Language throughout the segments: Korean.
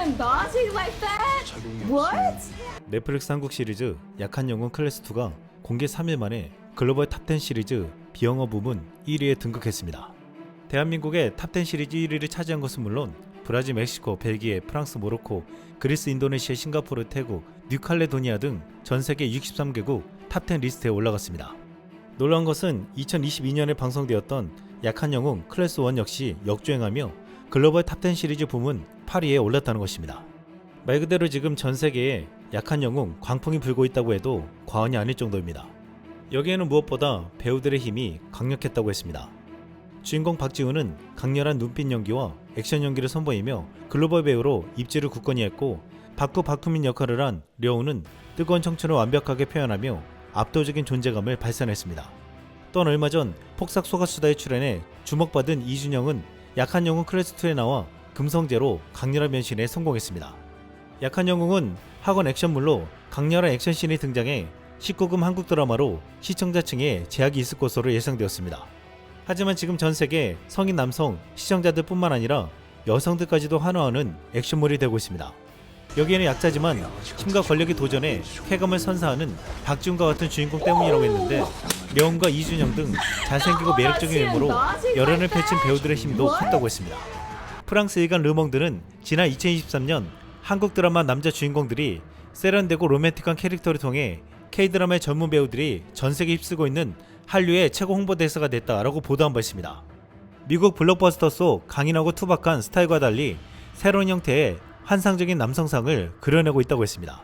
seeing dodgy like that? What? 넷플릭스 한국 시리즈 약한 영웅 클래스 2가 공개 3일 만에 글로벌 탑10 시리즈 비영어 부문 1위에 등극했습니다. 대한민국의 탑10 시리즈 1위를 차지한 것은 물론 브라질, 멕시코, 벨기에, 프랑스, 모로코, 그리스, 인도네시아, 싱가포르, 태국, 뉴칼레도니아 등 전 세계 63개국 탑10 리스트에 올라갔습니다. 놀라운 것은 2022년에 방송되었던 약한 영웅 클래스 1 역시 역주행하며 글로벌 탑10 시리즈 부문 8위에 올랐다는 것입니다. 말 그대로 지금 전 세계에 약한 영웅 광풍이 불고 있다고 해도 과언이 아닐 정도입니다. 여기에는 무엇보다 배우들의 힘이 강력했다고 했습니다. 주인공 박지훈은 강렬한 눈빛 연기와 액션 연기를 선보이며 글로벌 배우로 입지를 굳건히 했고 바쿠 바쿠민 역할을 한 려우는 뜨거운 청춘을 완벽하게 표현하며 압도적인 존재감을 발산했습니다. 또한 얼마 전 폭삭 소가수다에 출연해 주목받은 이준영은 약한 영웅 2에 나와 금성제로 강렬한 변신에 성공했습니다. 약한 영웅은 학원 액션물로 강렬한 액션씬이 등장해 19금 한국 드라마로 시청자층에 제약이 있을 것으로 예상되었습니다. 하지만 지금 전 세계 성인 남성 시청자들 뿐만 아니라 여성들까지도 환호하는 액션물이 되고 있습니다. 여기에는 약자지만 힘과 권력의 도전에 쾌감을 선사하는 박지훈과 같은 주인공 때문이라고 했는데 려운과 이준영 등 잘생기고 매력적인 외모로 열연을 펼친 배우들의 힘도 컸다고 했습니다. 프랑스 일간 르몽드는 지난 2023년 한국 드라마 남자 주인공들이 세련되고 로맨틱한 캐릭터를 통해 K-드라마의 전문 배우들이 전 세계 휩쓰고 있는 한류의 최고 홍보 대사가 됐다라고 보도한 바 있습니다. 미국 블록버스터 속 강인하고 투박한 스타일과 달리 새로운 형태의 환상적인 남성상을 그려내고 있다고 했습니다.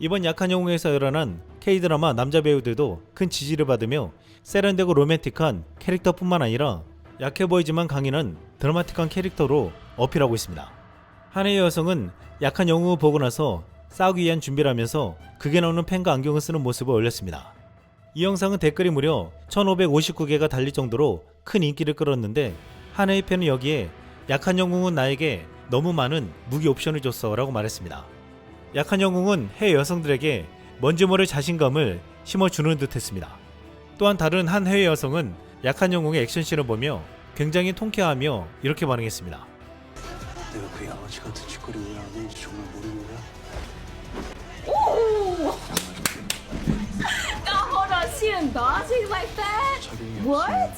이번 약한 영웅에서 열어난 K-드라마 남자 배우들도 큰 지지를 받으며 세련되고 로맨틱한 캐릭터뿐만 아니라 약해 보이지만 강인한 드라마틱한 캐릭터로 어필하고 있습니다. 한 해의 여성은 약한 영웅을 보고 나서 싸우기 위한 준비를 하면서 극에 나오는 펜과 안경을 쓰는 모습을 올렸습니다. 이 영상은 댓글이 무려 1559개가 달릴 정도로 큰 인기를 끌었는데 한 해의 팬은 여기에 약한 영웅은 나에게 너무 많은 무기 옵션을 줬어 라고 말했습니다. 약한 영웅은 해외 여성들에게 뭔지 모를 자신감을 심어주는 듯 했습니다. 또한 다른 한 해외 여성은 약한 영웅의 액션씬을 보며 굉장히 통쾌하며 이렇게 반응했습니다. 내가 그 양아치 같은 짓거리 왜 하는지 정말 모르겠냐? Now hold on, seeing dodgy like that? 적용이 What?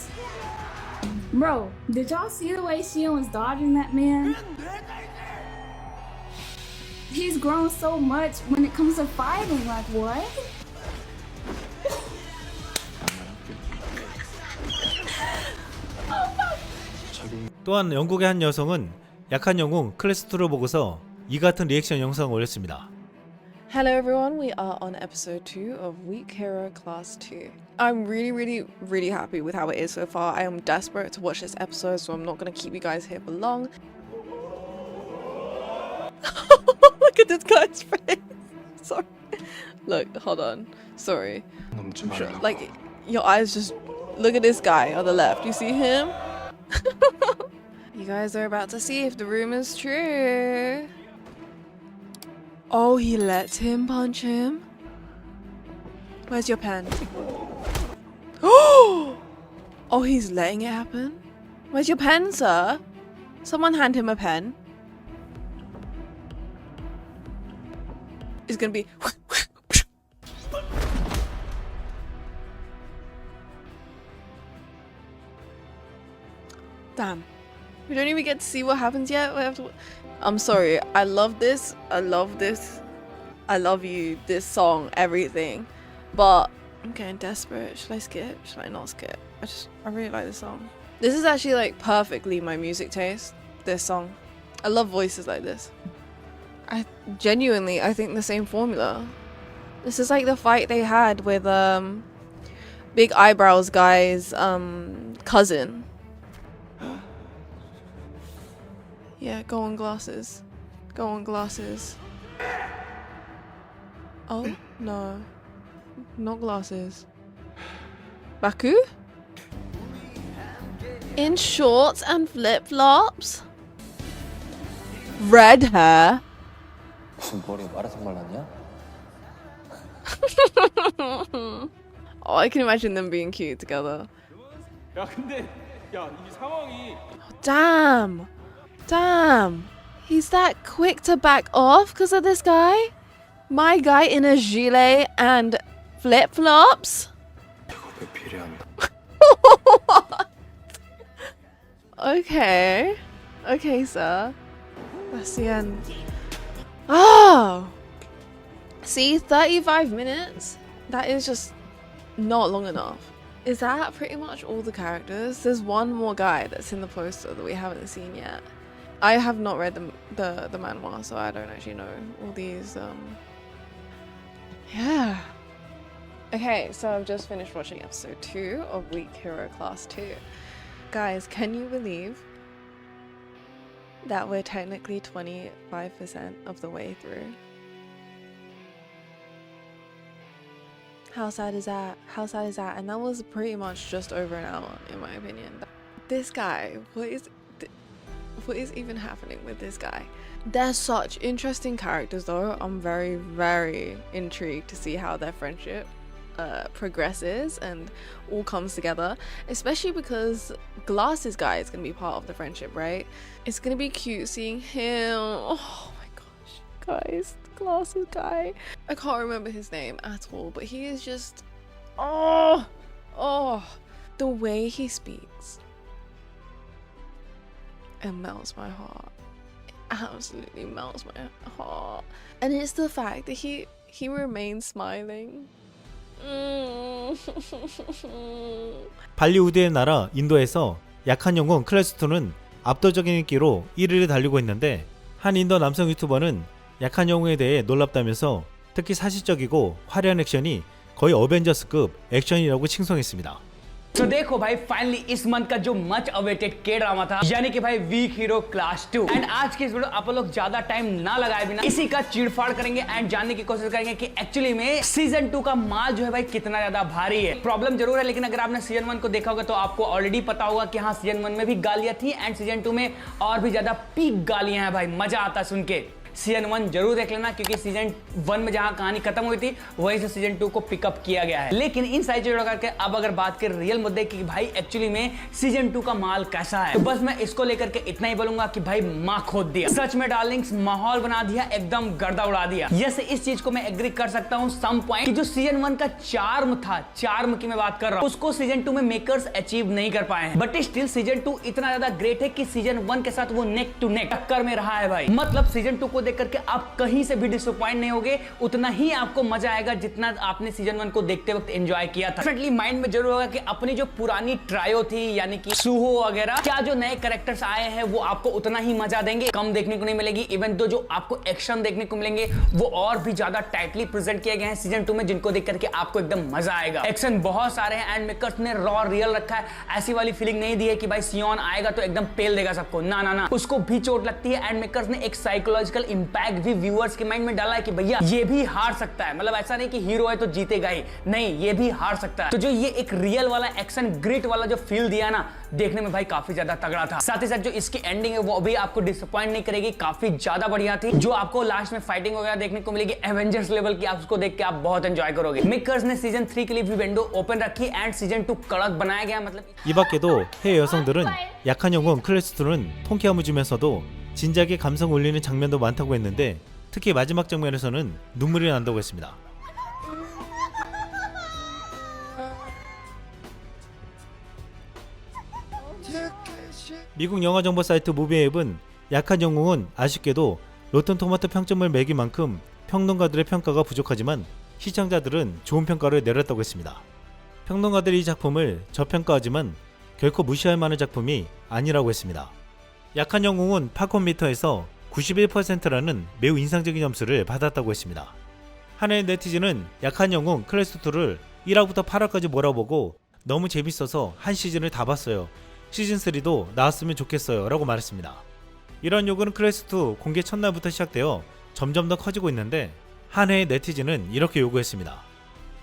Bro, did y'all see the way Shion was dodging that man? He's grown so much when it comes to fighting. Like what? 또한 영국의 한 여성은 약한 영웅 클래스 2를 보고서 이 같은 리액션 영상을 올렸습니다. Hello everyone, we are on episode 2 of Weak Hero Class 2. I'm really, really, really happy with how it is so far. I am desperate to watch this episode, so I'm not going to keep you guys here for long. Look at this guy's face. Sorry. Look, hold on. Sorry. 넘지 I'm sure, 말라고. like, your eyes just. Look at this guy on the left. You see him? you guys are about to see if the rumor's true. Oh, he lets him punch him? Where's your pen? oh, he's letting it happen? Where's your pen, sir? Someone hand him a pen. It's gonna be. Damn. We don't even get to see what happens yet. We have to. I'm sorry. I love this. I love this. I love you. This song, everything. But I'm getting desperate. Should I skip? Should I not skip? I just. I really like this song. This is actually like perfectly my music taste. This song. I love voices like this. I genuinely. I think the same formula. This is like the fight they had with um, big eyebrows guy's um cousin. Yeah, go on glasses. Go on glasses. Oh, no. Not glasses. Baku? In shorts and flip flops? Red hair? 무슨 머리 마라탕 말랐냐? Oh, I can imagine them being cute together. 야 근데 야 이 상황이 Damn! Damn, he's that quick to back off because of this guy? My guy in a gilet and flip flops? okay. Okay, sir. That's the end. Oh! See, 35 minutes? That is just not long enough. Is that pretty much all the characters? There's one more guy that's in the poster that we haven't seen yet. I have not read the the, the manhwa, so I don't actually know all these. Um, yeah. Okay, so I've just finished watching episode two of Weak Hero Class Two. Guys, can you believe that we're technically 25% of the way through? How sad is that? How sad is that? And that was pretty much just over an hour, in my opinion. This guy, what is. What is even happening with this guy? They're such interesting characters, though. I'm very, very intrigued to see how their friendship uh, progresses and all comes together, especially because Glasses guy is going to be part of the friendship, right? It's going to be cute seeing him. Oh my gosh, guys, Glasses guy. I can't remember his name at all, but he is just. Oh, oh, the way he speaks. It melts my heart. It absolutely melts my heart. And it's the fact that he he remains smiling. Mm. 발리우드의 나라 인도에서 약한 영웅 클래스2는 압도적인 인기로 1위를 달리고 있는데 한 인도 남성 유튜버는 약한 영웅에 대해 놀랍다면서 특히 사실적이고 화려한 액션이 거의 어벤져스급 액션이라고 칭송했습니다. तो देखो भाई फाइनली इस मंथ का जो much awaited के ड्रामा था, यानी कि भाई weak hero class two and आज की इस वीडियो आप लोग ज़्यादा टाइम ना लगाए बिना इसी का चीड़फाड़ करेंगे एंड जानने की कोशिश करेंगे कि एक्चुअली में सीज़न टू का माल जो है भाई कितना ज़्यादा भारी है। प्रॉब्लम ज़रूर है, लेकिन अगर आपने सीज़न वन को देखा होगा तो आपको ऑलरेडी पता होगा कि हाँ सीज़न वन में भी गालियाँ थी एंड सीज़न टू में और भी ज़्यादा पीक गालियाँ हैं भाई, मज़ा आता सुन के। सीज़न वन ज़रूर देख लेना, क्योंकि सीज़न वन में जहाँ कहानी खत्म हुई थी, वहीं से सीज़न टू को पिकअप किया गया है। लेकिन इन सारी चीज़ों करके अब अगर बात करें रियल मुद्दे की भाई एक्चुअली में सीज़न टू का माल कैसा है? तो बस मैं इसको लेकर के इतना ही बोलूँगा कि भाई, माँ खोद दिया। सच में डार्लिंग्स माहौल बना दिया, एकदम गर्दा उड़ा दिया। यस, इस चीज़ को मैं एग्री कर सकता हूँ सम पॉइंट जो सीज़न वन का चार्म था चार्म की मैं बात कर रहा हूँ, उसको सीज़न टू में मेकर्स अचीव नहीं कर पाए हैं। बट स्टिल सीज़न टू इतना ज़्यादा ग्रेट है कि सीज़न वन के साथ वो नेक टू नेक टक्कर में रहा है भाई। मतलब सीज़न टू को देख करके आप कहीं से भी डिसअपॉइंट नहीं होगे। उतना ही आपको मज़ा आएगा जितना आपने सीज़न वन को देखते वक्त एंजॉय किया था। डेफिनेटली माइंड में ज़रूर होगा कि अपनी जो पुरानी ट्रायो थी, यानी कि सुहो वगैरह, क्या जो नए कैरेक्टर्स आए हैं, वो आपको उतना ही मज़ा देंगे। कम देखने को नहीं मिलेगी इवन तो जो आपको एक्शन देखने को मिलेंगे, वो और भी ज़्यादा टाइटली प्रेजेंट किए गए हैं सीज़न टू में, जिनको देख करके आपको एकदम मज़ा आएगा। एक्शन बहुत सारे हैं एंड मेकर्स ने रॉ रियल रखा है। ऐसी वाली फीलिंग नहीं दी है कि भाई सियोन आएगा तो एकदम पेल देगा सबको। ना ना ना। उसको भी चोट लगती है एंड मेकर्स ने एक साइकोलॉजिकल इंपैक्ट भी व्यूअर्स के माइंड में डाला है कि भैया ये भी हार सकता है मतलब ऐसा नहीं कि हीरो है तो जीतेगा ही नहीं ये भी हार सकता है तो जो ये एक रियल वाला एक्शन ग्रिट वाला जो फील दिया ना देखने में भाई काफी ज्यादा तगड़ा था साथ ही साथ जो इसकी एंडिंग है वो भी आपको डिसअपॉइंट नहीं करेगी काफी ज्यादा बढ़िया थी जो आपको लास्ट में फाइटिंग वगैरह देखने को मिलेगी एवेंजर्स लेवल की आप उसको देख के आप बहुत एंजॉय करोगे मेकर्स ने सीजन थ्री के लिए भी विंडो ओपन रखी एंड सीजन टू कड़क बनाया गया मतलब 이 밖에도 해외 여성들은 약한 영웅 클래스2는 통쾌함을 진작에 감성 울리는 장면도 많다고 했는데 특히 마지막 장면에서는 눈물이 난다고 했습니다. 미국 영화 정보 사이트 무비앱은 약한 영웅은 아쉽게도 로튼 토마토 평점을 매길 만큼 평론가들의 평가가 부족하지만 시청자들은 좋은 평가를 내렸다고 했습니다. 평론가들이 이 작품을 저평가하지만 결코 무시할 만한 작품이 아니라고 했습니다. 약한 영웅은 팝콘 미터에서 91%라는 매우 인상적인 점수를 받았다고 했습니다. 한해 네티즌은 약한 영웅 클래스2를 1화부터 8화까지 몰아보고 너무 재밌어서 한 시즌을 다 봤어요. 시즌3도 나왔으면 좋겠어요. 라고 말했습니다. 이런 요구는 클래스2 공개 첫날부터 시작되어 점점 더 커지고 있는데 한 해의 네티즌은 이렇게 요구했습니다.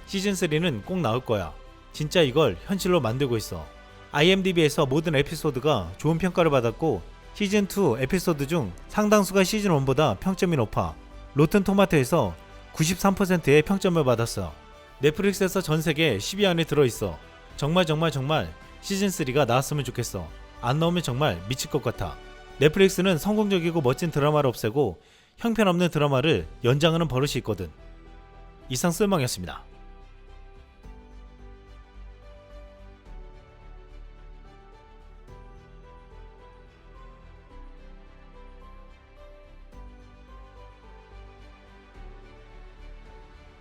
시즌3는 꼭 나올 거야. 진짜 이걸 현실로 만들고 있어. IMDb에서 모든 에피소드가 좋은 평가를 받았고 시즌2 에피소드 중 상당수가 시즌1보다 평점이 높아 로튼 토마토에서 93%의 평점을 받았어. 넷플릭스에서 전 세계 10위 안에 들어있어. 정말 정말 정말 시즌3가 나왔으면 좋겠어. 안 나오면 정말 미칠 것 같아. 넷플릭스는 성공적이고 멋진 드라마를 없애고 형편없는 드라마를 연장하는 버릇이 있거든. 이상 쓸망이었습니다.